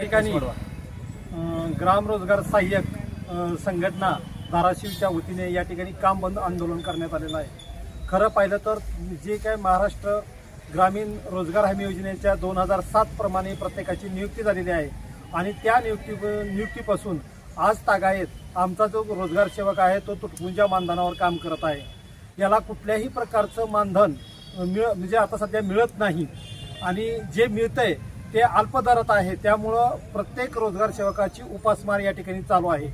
ठिकाणी ग्राम रोजगार सहाय्यक संघटना धाराशिवच्या वतीने या ठिकाणी काम बंद आंदोलन करण्यात आलेलं आहे. खरं पाहिलं तर जे काय महाराष्ट्र ग्रामीण रोजगार हमी योजनेच्या दोन हजार सात प्रमाणे प्रत्येकाची नियुक्ती झालेली आहे आणि त्या नियुक्ती नियुक्तीपासून आज तागायत आमचा जो रोजगार सेवक आहे तो तुटपुंजा मानधनावर काम करत आहे. याला कुठल्याही प्रकारचं मानधन मिळ म्हणजे आता सध्या मिळत नाही. आणि जे मिळतंय ते अल्पदरात आहे. त्यामुळं प्रत्येक रोजगार सेवकाची उपासमार या ठिकाणी चालू आहे.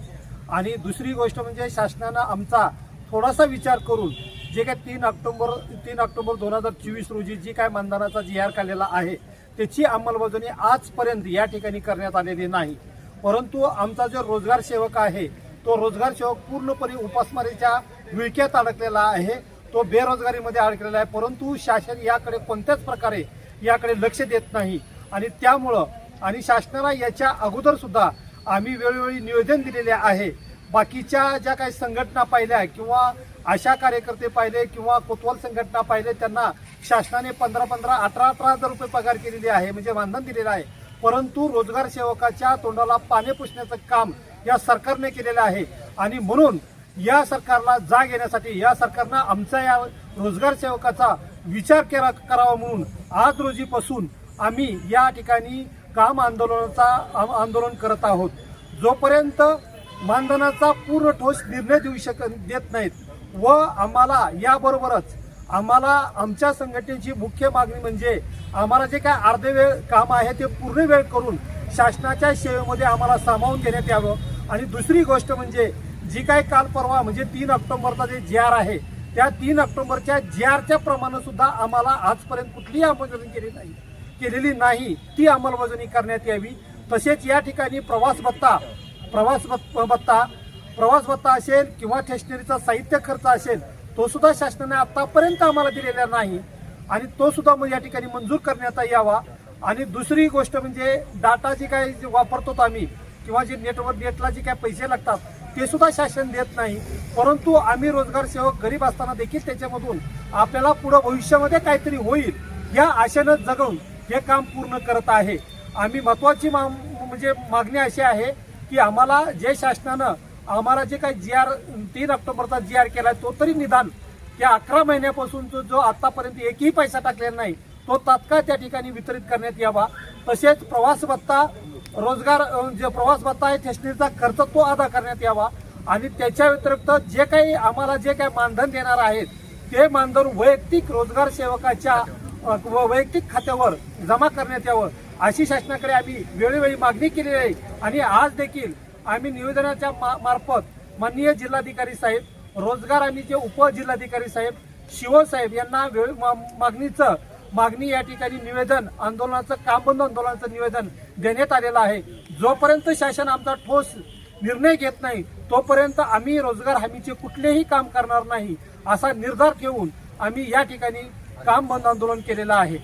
आणि दुसरी गोष्ट म्हणजे शासनानं आमचा थोडासा विचार करून जे काय तीन ऑक्टोबर तीन ऑक्टोबर दोन हजार चोवीस रोजी जी काय मानधनाचा जी आर काढलेला आहे त्याची अंमलबजावणी आजपर्यंत या ठिकाणी करण्यात आलेली नाही. परंतु आमचा जो रोजगार सेवक आहे तो रोजगार सेवक पूर्णपणे उपासमारीच्या विळक्यात अडकलेला आहे. तो बेरोजगारीमध्ये अडकलेला आहे. परंतु शासन याकडे कोणत्याच प्रकारे याकडे लक्ष देत नाही. आणि त्यामुळं आणि शासनाला याच्या अगोदर सुद्धा आम्ही वेळोवेळी निवेदन दिलेले आहे. बाकीच्या ज्या काही संघटना पाहिल्या किंवा आशा कार्यकर्ते पाहिले किंवा कोतवाल संघटना पाहिले त्यांना शासनाने पंधरा पंधरा अठरा अठरा हजार रुपये पगार केलेली आहे म्हणजे मानधन दिलेलं आहे. परंतु रोजगार सेवकाच्या तोंडाला पाणी पुसण्याचं काम या सरकारने केलेलं आहे. आणि म्हणून या सरकारला जाग येण्यासाठी या सरकारनं आमचा या रोजगार सेवकाचा विचार केला करावा म्हणून आज रोजीपासून आम्ही या ठिकाणी काम आंदोलनाचा आंदोलन करत आहोत. जोपर्यंत मानधनाचा पूर्ण ठोस निर्णय देऊ शक देत नाहीत व आम्हाला याबरोबरच आम्हाला आमच्या संघटनेची मुख्य मागणी म्हणजे आम्हाला जे काय अर्धे वेळ काम आहे ते पूर्ण वेळ करून शासनाच्या सेवेमध्ये आम्हाला सामावून घेण्यात यावं. आणि दुसरी गोष्ट म्हणजे जी काय काल परवा म्हणजे तीन ऑक्टोबरचा जे जी आर आहे त्या तीन ऑक्टोबरच्या जी आरच्या प्रमाणे सुद्धा आम्हाला आजपर्यंत कुठलीही अंमलबजावणी केली नाही. केलेली नाही ती अंमलबजावणी करण्यात यावी. तसेच या ठिकाणी प्रवास भत्ता प्रवास भत्ता प्रवास भत्ता असेल किंवा स्टेशनरीचा साहित्य खर्च असेल तो सुद्धा शासनाने आतापर्यंत आम्हाला दिलेला नाही. आणि तो सुद्धा मग या ठिकाणी मंजूर करण्यात यावा. आणि दुसरी गोष्ट म्हणजे डाटा जी काय वापरतो आम्ही किंवा जे नेटवर नेटला जे काय पैसे लागतात ते सुद्धा शासन देत नाही. परंतु आम्ही रोजगार सेवक गरीब असताना देखील त्याच्यामधून आपल्याला पुढं भविष्यामध्ये काहीतरी होईल या आशेनं जगवून हे काम पूर्ण करत आहे. आम्ही महत्वाची मा म्हणजे मागणी अशी आहे की आम्हाला जे शासनानं आम्हाला जे काही जी आर तीन ऑक्टोबरचा जी आर केला तो तरी निदान या अकरा महिन्यापासून जो जो आतापर्यंत एकही पैसा टाकलेला नाही तो तात्काळ त्या ठिकाणी वितरित करण्यात यावा. तसेच प्रवास भत्ता रोजगार जे प्रवास भत्ता आहे स्टेशनरीचा खर्च तो अदा करण्यात यावा. आणि त्याच्या व्यतिरिक्त जे काही आम्हाला जे काही मानधन देणार आहेत ते मानधन वैयक्तिक रोजगार सेवकाच्या वैयक्तिक खात्यावर जमा करण्यात यावं अशी शासनाकडे आम्ही वेळोवेळी मागणी केलेली आहे. आणि आज देखील आम्ही निवेदनाच्या मा- मार्फत माननीय जिल्हाधिकारी साहेब रोजगार आणि जे उपजिल्हाधिकारी साहेब शिवसाहेब यांना वेळ मा- मागणीचं मागणी या ठिकाणी निवेदन आंदोलनाचं काम बंद आंदोलनाचं निवेदन देण्यात आलेलं आहे. जोपर्यंत शासन आमचा ठोस निर्णय घेत नाही तोपर्यंत आम्ही रोजगार हमीचे कुठलेही काम करणार नाही असा निर्धार ठेवून आम्ही या ठिकाणी काम बंद आंदोलन केलेलं आहे.